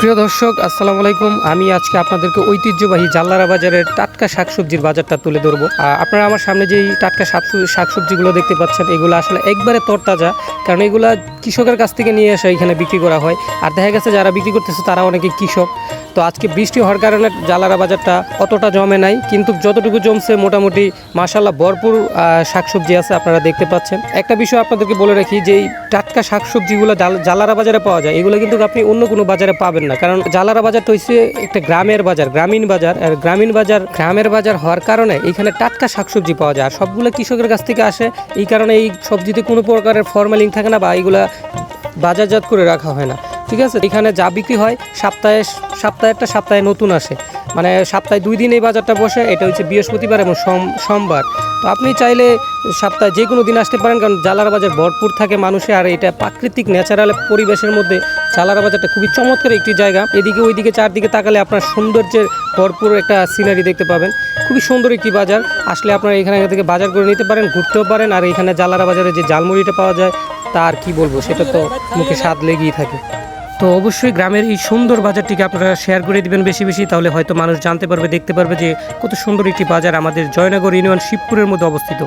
প্রিয় দর্শক, আসসালামু আলাইকুম। আমি আজকে আপনাদেরকে ঐতিহ্যবাহী জাল্লারা বাজারের টাটকা শাকসবজির বাজারটা তুলে ধরবো। আপনারা আমার সামনে যেই টাটকা শাকসবজি শাকসবজিগুলো দেখতে পাচ্ছেন, এগুলো আসলে একবারে তরতাজা, কারণ এগুলা কৃষকের কাছ থেকে নিয়ে এসে এখানে বিক্রি করা হয়। আর দেখা গেছে যারা বিক্রি করতেছে তারা অনেকে কৃষক। তো আজকে বৃষ্টি হওয়ার কারণে জালারা বাজারটা অতটা জমে নাই। কিন্তু যতটুকু জমছে মোটামুটি মাসাল্লাহ ভরপুর শাকসবজি আছে আপনারা দেখতে পাচ্ছেন। একটা বিষয় আপনাদেরকে বলে রাখি যে এই টাটকা শাকসবজিগুলো জালারা বাজারে পাওয়া যায়। এগুলো কিন্তু আপনি অন্য কোনো বাজারে পাবেন না। কারণ জালারা বাজারটা হচ্ছে একটা গ্রামের বাজার, গ্রামীণ বাজার। আর গ্রামীণ বাজার, গ্রামের বাজার হওয়ার কারণে এখানে টাটকা শাকসবজি পাওয়া যায়। আর সবগুলো কৃষকের কাছ থেকে আসে। এই কারণে এই সবজিতে কোনো প্রকারের ফরমালিং থাকে না বা এইগুলা বাজারজাত করে রাখা হয় না, ঠিক আছে? এখানে যা বিক্রি হয়, সপ্তাহে সপ্তাহে একটা সপ্তাহে নতুন আসে। মানে সপ্তাহে দুই দিন এই বাজারটা বসে, এটা হচ্ছে বৃহস্পতিবার এবং সোমবার। তো আপনি চাইলে সপ্তাহে যে কোনো দিন আসতে পারেন, কারণ জালার বাজার ভরপুর থাকে মানুষে, আর এটা প্রাকৃতিক ন্যাচারাল পরিবেশের মধ্যে জালার বাজারটা খুবই চমৎকার একটি জায়গা। এদিকে ওইদিকে চারদিকে তাকালে আপনার সৌন্দর্যের ভরপুর একটা সিনারি দেখতে পাবেন। খুবই সুন্দর একটি বাজার। আসলে আপনারা এখানে থেকে বাজার করে নিতে পারেন, ঘুরতেও পারেন, আর এখানে জালারা বাজারে যে জালমুড়িটা পাওয়া যায় তার কি বলব, সেটা তো মুখে স্বাদ লেগেই থাকে। তো অবশ্যই গ্রামের এই সুন্দর বাজারটিকে আপনারা শেয়ার করে দিবেন বেশি বেশি, তাহলে হয়তো মানুষ জানতে পারবে, দেখতে পারবে যে কত সুন্দর একটি বাজার আমাদের জয়নগর ইউনিয়ন শিবপুরের মধ্যে অবস্থিত।